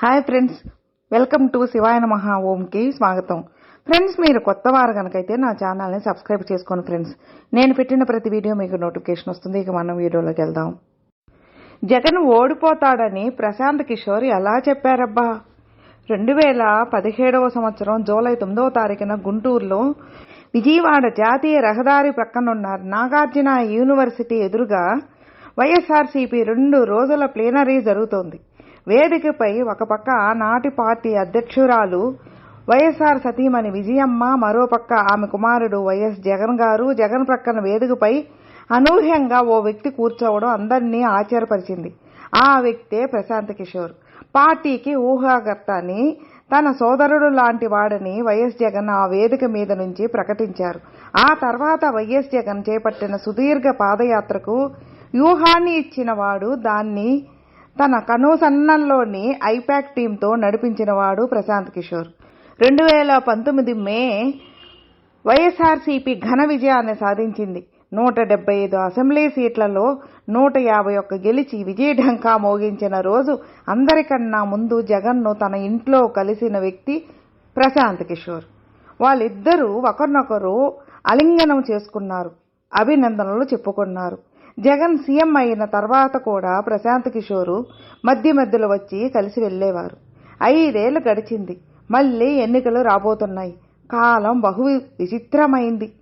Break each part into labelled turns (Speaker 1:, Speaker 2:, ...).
Speaker 1: Hi friends welcome to శివాయన మహా ఓంకి స్వాగతం ఫ్రెండ్స్ మీరు కొత్త వారు కనుకైతే నా ఛానల్ని సబ్స్క్రైబ్ చేసుకోండి ఫ్రెండ్స్ నేను పెట్టిన ప్రతి వీడియో మీకు నోటిఫికేషన్ వస్తుంది ఇక మనం వీడియోలోకి వెళ్దాం. జగన్ ఓడిపోతాడని ప్రశాంత్ కిషోర్ ఎలా చెప్పారబ్బా? రెండు వేల పదిహేడవ సంవత్సరం జూలై తొమ్మిదవ తారీఖున గుంటూరులో విజయవాడ జాతీయ రహదారి ప్రక్కనున్న నాగార్జున యూనివర్సిటీ ఎదురుగా వైఎస్ఆర్సీపీ రెండు రోజుల ప్లీనరీ జరుగుతోంది. వేదికపై ఒక పక్క ఆనాటి పార్టీ అధ్యక్షురాలు వైఎస్ఆర్ సతీమణి విజయమ్మ మరోపక్క ఆమె కుమారుడు వైఎస్ జగన్ గారు జగన్ ప్రక్కన వేదికపై అనూహ్యంగా ఓ వ్యక్తి కూర్చోవడం అందరినీ ఆశ్చర్యపరిచింది. ఆ వ్యక్తే ప్రశాంత్ కిషోర్. పార్టీకి ఊహాకర్త అని తన సోదరుడు లాంటి వాడని వైఎస్ జగన్ ఆ వేదిక మీద నుంచి ప్రకటించారు. ఆ తర్వాత వైఎస్ జగన్ చేపట్టిన సుదీర్ఘ పాదయాత్రకు వ్యూహాన్ని ఇచ్చిన వాడు దాన్ని తన కనుసన్నల్లోని ఐపాక్ టీంతో నడిపించిన వాడు ప్రశాంత్ కిషోర్. రెండు వేల పంతొమ్మిది మే వైఎస్ఆర్సీపీ ఘన విజయాన్ని సాధించింది. నూట డెబ్బై ఐదు అసెంబ్లీ సీట్లలో నూట యాభై ఒక్క గెలిచి విజయఢంకా మోగించిన రోజు అందరికన్నా ముందు జగన్ను తన ఇంట్లో కలిసిన వ్యక్తి ప్రశాంత్ కిషోర్. వాళ్ళిద్దరూ ఒకరినొకరు అలింగనం చేసుకున్నారు అభినందనలు చెప్పుకున్నారు. జగన్ సీఎం అయిన తర్వాత కూడా ప్రశాంత్ కిషోరు మధ్య మధ్యలో వచ్చి కలిసి వెళ్ళేవారు. ఐదేళ్ళు గడిచింది. మళ్ళీ ఎన్నికలు రాబోతున్నాయి. కాలం బహు విచిత్రమైంది.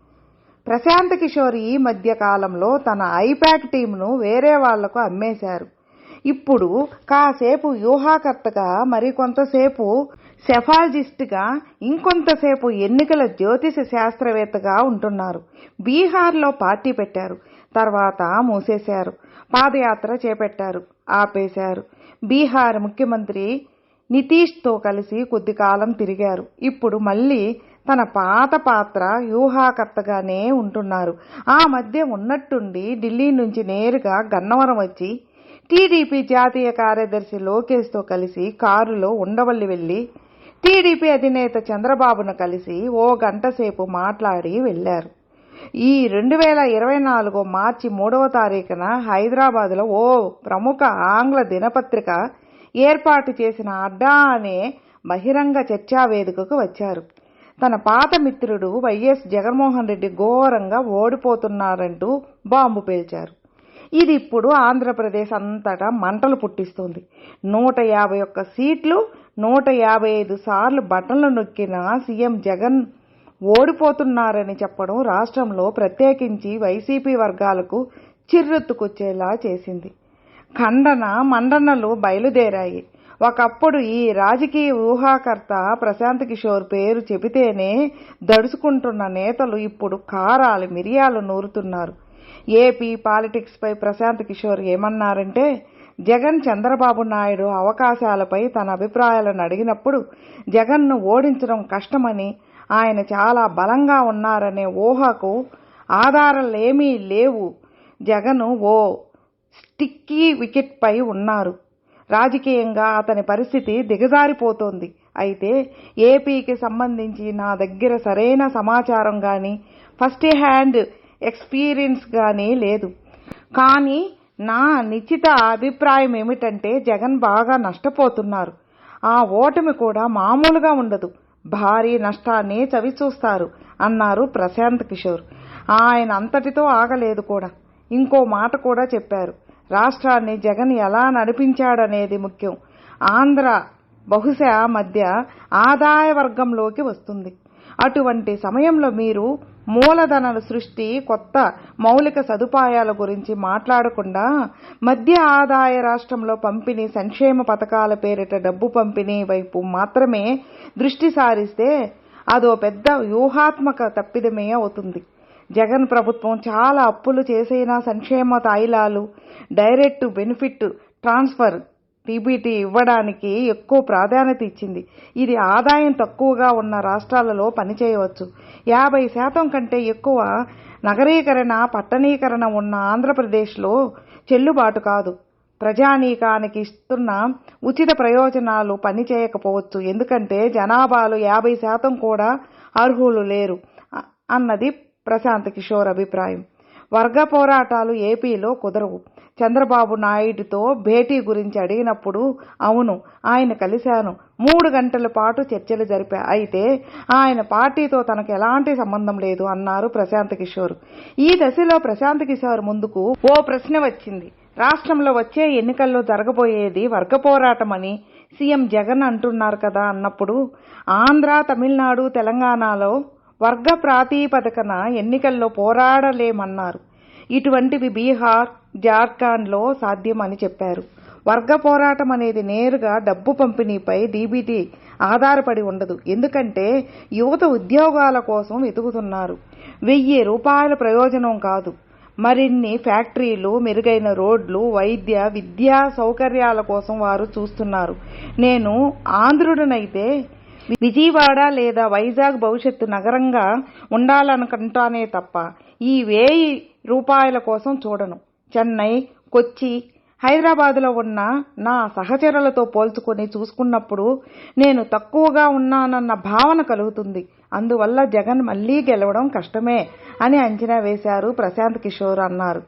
Speaker 1: ప్రశాంత్ కిషోర్ ఈ మధ్య కాలంలో తన ఐపాక్ టీంను వేరే వాళ్ళకు అమ్మేశారు. ఇప్పుడు కాసేపు వ్యూహాకర్తగా మరికొంతసేపు సెఫాలజిస్ట్గా ఇంకొంతసేపు ఎన్నికల జ్యోతిష శాస్త్రవేత్తగా ఉంటున్నారు. బీహార్లో పార్టీ పెట్టారు. తర్వాత మూసేశారు. పాదయాత్ర చేపట్టారు. ఆపేశారు. బీహార్ ముఖ్యమంత్రి నితీష్తో కలిసి కొద్ది కాలం తిరిగారు. ఇప్పుడు మళ్ళీ తన పాత పాత్ర వ్యూహాకర్తగానే ఉంటున్నారు. ఆ మధ్య ఉన్నట్టుండి ఢిల్లీ నుంచి నేరుగా గన్నవరం వచ్చి టీడీపీ జాతీయ కార్యదర్శి లోకేష్తో కలిసి కారులో ఉండవల్లి వెళ్ళి టీడీపీ అధినేత చంద్రబాబును కలిసి ఓ గంట సేపు మాట్లాడి వెళ్ళారు ఈ రెండు వేల ఇరవై నాలుగు మార్చి మూడవ తారీఖున హైదరాబాద్లో ఓ ప్రముఖ ఆంగ్ల దినపత్రిక ఏర్పాటు చేసిన అడ్డా అనే బహిరంగ చర్చా వేదికకు వచ్చారు. తన పాత మిత్రుడు వైఎస్ జగన్మోహన్ రెడ్డి ఘోరంగా ఓడిపోతున్నారంటూ బాంబు పేల్చారు. ఇది ఇప్పుడు ఆంధ్రప్రదేశ్ అంతటా మంటలు పుట్టిస్తుంది. నూట యాభై ఒక్క సీట్లు నూట యాభై ఐదు సార్లు బటన్లు నొక్కిన సీఎం జగన్ ఓడిపోతున్నారని చెప్పడం రాష్ట్రంలో ప్రత్యేకించి వైసీపీ వర్గాలకు చిర్రెత్తుకొచ్చేలా చేసింది. ఖండన మండనలు బయలుదేరాయి. ఒకప్పుడు ఈ రాజకీయ ఊహాకర్త ప్రశాంత్ కిషోర్ పేరు చెబితేనే దడుచుకుంటున్న నేతలు ఇప్పుడు కారాలు మిరియాలు నూరుతున్నారు. ఏపీ పాలిటిక్స్పై ప్రశాంత్ కిషోర్ ఏమన్నారంటే జగన్ చంద్రబాబు నాయుడు అవకాశాలపై తన అభిప్రాయాలను అడిగినప్పుడు జగన్ను ఓడించడం కష్టమని ఆయన చాలా బలంగా ఉన్నారనే ఊహకు ఆధారాలేమీ లేవు. జగన్ ఓ స్టిక్కీ వికెట్పై ఉన్నారు. రాజకీయంగా అతని పరిస్థితి దిగజారిపోతోంది. అయితే ఏపీకి సంబంధించి నా దగ్గర సరైన సమాచారం కానీ ఫస్ట్ హ్యాండ్ ఎక్స్పీరియన్స్ కానీ లేదు. కానీ నా నిశ్చిత అభిప్రాయం ఏమిటంటే జగన్ బాగా నష్టపోతున్నారు. ఆ ఓటమి కూడా మామూలుగా ఉండదు. భారీ నష్టాన్ని చవిచూస్తారు అన్నారు ప్రశాంత్ కిషోర్. ఆయన అంతటితో ఆగలేదు కూడా. ఇంకో మాట కూడా చెప్పారు. రాష్ట్రాన్ని జగన్ ఎలా నడిపించాడనేది ముఖ్యం. ఆంధ్ర బహుశా మధ్య ఆదాయ వర్గంలోకి వస్తుంది. అటువంటి సమయంలో మీరు మూలధనల సృష్టి కొత్త మౌలిక సదుపాయాల గురించి మాట్లాడకుండా మధ్య ఆదాయ రాష్ట్రంలో పంపిణీ సంక్షేమ పథకాల పేరిట డబ్బు పంపిణీ వైపు మాత్రమే దృష్టి సారిస్తే అదో పెద్ద వ్యూహాత్మక తప్పిదమే అవుతుంది. జగన్ ప్రభుత్వం చాలా అప్పులు చేసైనా సంక్షేమ తాయిలాలు డైరెక్ట్ బెనిఫిట్ ట్రాన్స్ఫర్ టీబీటీ ఇవ్వడానికి ఎక్కువ ప్రాధాన్యత ఇచ్చింది. ఇది ఆదాయం తక్కువగా ఉన్న రాష్ట్రాలలో పనిచేయవచ్చు. యాభై శాతం కంటే ఎక్కువ నగరీకరణ పట్టణీకరణ ఉన్న ఆంధ్రప్రదేశ్లో చెల్లుబాటు కాదు. ప్రజానీకానికి ఇస్తున్న ఉచిత ప్రయోజనాలు పనిచేయకపోవచ్చు. ఎందుకంటే జనాభాలో యాభై శాతం కూడా అర్హులు లేరు అన్నది ప్రశాంత్ కిషోర్ అభిప్రాయం. వర్గ పోరాటాలు ఏపీలో కుదరవు. చంద్రబాబు నాయుడుతో భేటీ గురించి అడిగినప్పుడు అవును ఆయన కలిశాను. మూడు గంటల పాటు చర్చలు జరిపా అయితే ఆయన పార్టీతో తనకు ఎలాంటి సంబంధం లేదు అన్నారు ప్రశాంత్ కిషోర్. ఈ దశలో ప్రశాంత్ కిషోర్ ముందుకు ఓ ప్రశ్న వచ్చింది. రాష్ట్రంలో వచ్చే ఎన్నికల్లో జరగబోయేది వర్గ పోరాటమని సీఎం జగన్ అంటున్నారు కదా అన్నప్పుడు ఆంధ్ర తమిళనాడు తెలంగాణలో వర్గ ప్రాతిపదికన ఎన్నికల్లో పోరాడలేమన్నారు. ఇటువంటివి బీహార్ జార్ఖండ్లో సాధ్యమని చెప్పారు. వర్గ పోరాటం అనేది నేరుగా డబ్బు పంపిణీపై డీబీటీ ఆధారపడి ఉండదు. ఎందుకంటే యువత ఉద్యోగాల కోసం వెతుకుతున్నారు. వెయ్యి రూపాయల ప్రయోజనం కాదు. మరిన్ని ఫ్యాక్టరీలు మెరుగైన రోడ్లు వైద్య విద్యా సౌకర్యాల కోసం వారు చూస్తున్నారు. నేను ఆంధ్రుడినైతే విజయవాడ లేదా వైజాగ్ భవిష్యత్తు నగరంగా ఉండాలనుకుంటానే తప్ప ఈ వేయి రూపాయల కోసం చూడను. చెన్నై కొచ్చి హైదరాబాదులో ఉన్న నా సహచరులతో పోల్చుకొని చూసుకున్నప్పుడు నేను తక్కువగా ఉన్నానన్న భావన కలుగుతుంది. అందువల్ల జగన్ మళ్ళీ గెలవడం కష్టమే అని అంచనా వేశారు ప్రశాంత్ కిషోర్ అన్నారు.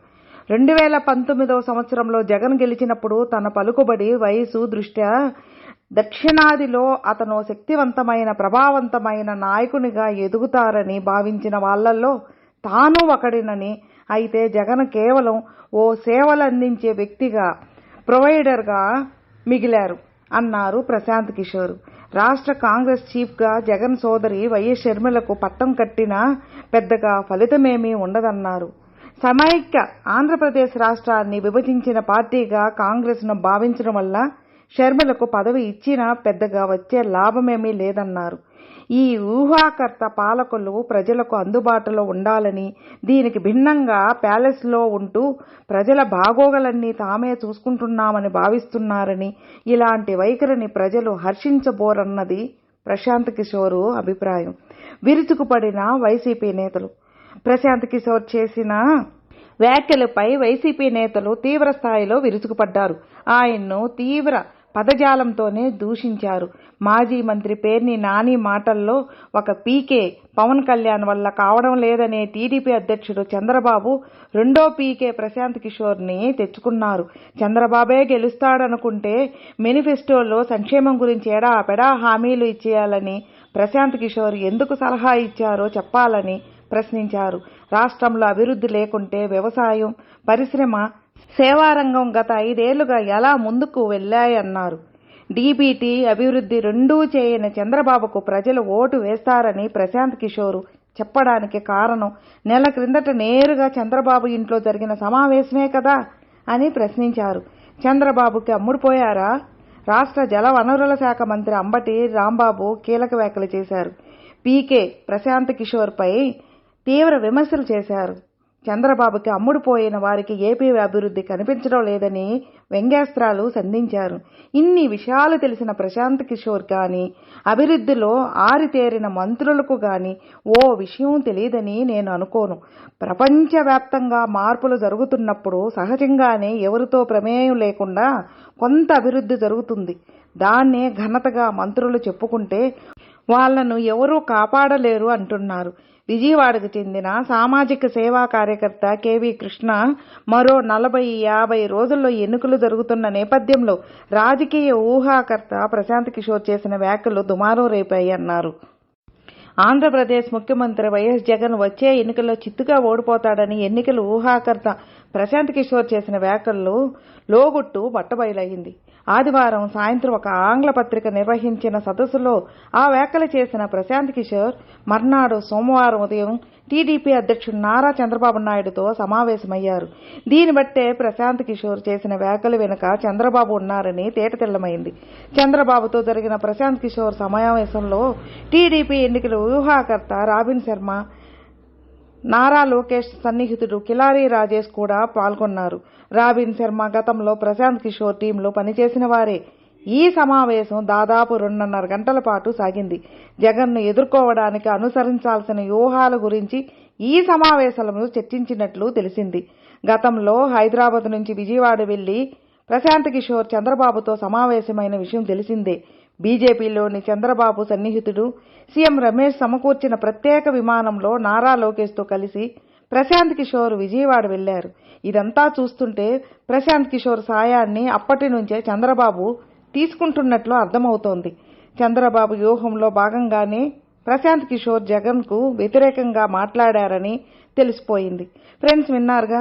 Speaker 1: రెండు వేల పంతొమ్మిదవ సంవత్సరంలో జగన్ గెలిచినప్పుడు తన పలుకుబడి వయసు దృష్ట్యా దక్షిణాదిలో అతను శక్తివంతమైన ప్రభావవంతమైన నాయకునిగా ఎదుగుతారని భావించిన వాళ్ళల్లో తాను ఒకడినని అయితే జగన్ కేవలం ఓ సేవలు అందించే వ్యక్తిగా ప్రొవైడర్గా మిగిలారు అన్నారు ప్రశాంత్ కిషోర్. రాష్ట్ర కాంగ్రెస్ చీఫ్గా జగన్ సోదరి వైఎస్ షర్మిలకు పట్టం కట్టినా పెద్దగా ఫలితమేమీ ఉండదన్నారు. సమైక్య ఆంధ్రప్రదేశ్ రాష్ట్రాన్ని విభజించిన పార్టీగా కాంగ్రెస్ను భావించడం వల్ల షర్మిలకు పదవి ఇచ్చినా పెద్దగా వచ్చే లాభమేమీ లేదన్నారు. ఈ ఊహాకర్త పాలకులు ప్రజలకు అందుబాటులో ఉండాలని దీనికి భిన్నంగా ప్యాలెస్లో ఉంటూ ప్రజల బాగోగలన్నీ తామే చూసుకుంటున్నామని భావిస్తున్నారని ఇలాంటి వైఖరిని ప్రజలు హర్షించబోరన్నది ప్రశాంత్ కిషోర్ అభిప్రాయం. విరుచుకుపడిన వైసీపీ నేతలు. ప్రశాంత్ కిషోర్ చేసిన వ్యాఖ్యలపై వైసీపీ నేతలు తీవ్ర స్థాయిలో విరుచుకుపడ్డారు. ఆయన్ను తీవ్ర పదజాలంతోనే దూషించారు. మాజీ మంత్రి పేర్ని నాని మాటల్లో ఒక పీకే పవన్ కళ్యాణ్ వల్ల కావడం లేదనే టీడీపీ అధ్యక్షుడు చంద్రబాబు రెండో పీకే ప్రశాంత్ కిషోర్ని తెచ్చుకున్నారు. చంద్రబాబే గెలుస్తాడనుకుంటే మేనిఫెస్టోలో సంక్షేమం గురించి ఎడా పెడా హామీలు ఇచ్చేయాలని ప్రశాంత్ కిషోర్ ఎందుకు సలహా ఇచ్చారో చెప్పాలని ప్రశ్నించారు. రాష్ట్రంలో అభివృద్ధి లేకుంటే వ్యవసాయం పరిశ్రమ సేవారంగం గత ఐదేళ్ళుగా ఎలా ముందుకు వెళ్ళాయన్నారు డీబీటీ అభివృద్ధి రెండూ చేయని చంద్రబాబుకు ప్రజలు ఓటు వేస్తారని ప్రశాంత్ కిషోర్ చెప్పడానికి కారణం నెల క్రిందట నేరుగా చంద్రబాబు ఇంట్లో జరిగిన సమావేశమే కదా అని ప్రశ్నించారు. చంద్రబాబుకి అమ్ముడుపోయారా? రాష్ట్ర జలవనరుల శాఖ మంత్రి అంబటి రాంబాబు కీలక వ్యాఖ్యలు చేశారు. పీకే ప్రశాంత్ కిషోర్పై తీవ్ర విమర్శలు చేశారు. చంద్రబాబుకి అమ్ముడుపోయిన వారికి ఏపీ అభివృద్ధి కనిపించడం లేదని వ్యంగ్యాస్త్రాలు సంధించారు. ఇన్ని విషయాలు తెలిసిన ప్రశాంత్ కిషోర్ కానీ అభివృద్ధిలో ఆరితేరిన మంత్రులకు కానీ ఓ విషయం తెలియదని నేను అనుకోను. ప్రపంచవ్యాప్తంగా మార్పులు జరుగుతున్నప్పుడు సహజంగానే ఎవరితో ప్రమేయం లేకుండా కొంత అభివృద్ధి జరుగుతుంది. దాన్నే ఘనతగా మంత్రులు చెప్పుకుంటే వాళ్ళను ఎవరూ కాపాడలేరు అంటున్నారు. విజయవాడకు చెందిన సామాజిక సేవా కార్యకర్త కేవి కృష్ణ మరో నలభై యాభై రోజుల్లో ఎన్నికలు జరుగుతున్న నేపథ్యంలో రాజకీయ ఊహాకర్త ప్రశాంత్ కిషోర్ చేసిన వ్యాఖ్యలు దుమారం రేపాయన్నారు ఆంధ్రప్రదేశ్ ముఖ్యమంత్రి వైఎస్ జగన్ వచ్చే ఎన్నికల్లో చిత్తుగా ఓడిపోతాడని ఎన్నికల ఊహాకర్త ప్రశాంత్ కిషోర్ చేసిన వ్యాఖ్యలు లోగుట్టు బట్టబయలయ్యింది ఆదివారం సాయంత్రం ఒక ఆంగ్ల పత్రిక నిర్వహించిన సదస్సులో ఆ వ్యాఖ్యలు చేసిన ప్రశాంత్ కిషోర్ మర్నాడు సోమవారం ఉదయం టీడీపీ అధ్యక్షుడు నారా చంద్రబాబు నాయుడుతో సమావేశమయ్యారు. దీన్ని బట్టే ప్రశాంత్ కిషోర్ చేసిన వ్యాఖ్యలు వెనుక చంద్రబాబు ఉన్నారని తేటతెల్లమైంది. చంద్రబాబుతో జరిగిన ప్రశాంత్ కిషోర్ సమావేశంలో టీడీపీ ఎన్నికల వ్యూహాకర్త రాబిన్ శర్మ నారా లోకేష్ సన్నిహితుడు కిలారీ రాజేష్ కూడా పాల్గొన్నారు. రాబిన్ శర్మ గతంలో ప్రశాంత్ కిషోర్ టీంలో పనిచేసిన వారే. ఈ సమావేశం దాదాపు రెండున్నర గంటల పాటు సాగింది. జగన్ను ఎదుర్కోవడానికి అనుసరించాల్సిన వ్యూహాల గురించి ఈ సమావేశంలో చర్చించినట్లు తెలిసింది. గతంలో హైదరాబాద్ నుంచి విజయవాడ వెళ్ళి ప్రశాంత్ కిషోర్ చంద్రబాబుతో సమావేశమైన విషయం తెలిసిందే. బీజేపీలోని చంద్రబాబు సన్నిహితుడు సీఎం రమేష్ సమకూర్చిన ప్రత్యేక విమానంలో నారా లోకేష్తో కలిసి ప్రశాంత్ కిషోర్ విజయవాడ వెళ్ళారు ఇదంతా చూస్తుంటే ప్రశాంత్ కిషోర్ సాయాన్ని అప్పటి నుంచే చంద్రబాబు తీసుకుంటున్నట్లు అర్థమవుతోంది. చంద్రబాబు వ్యూహంలో భాగంగానే ప్రశాంత్ కిషోర్ జగన్కు వ్యతిరేకంగా మాట్లాడారని తెలిసిపోయింది. ఫ్రెండ్స్ విన్నారుగా?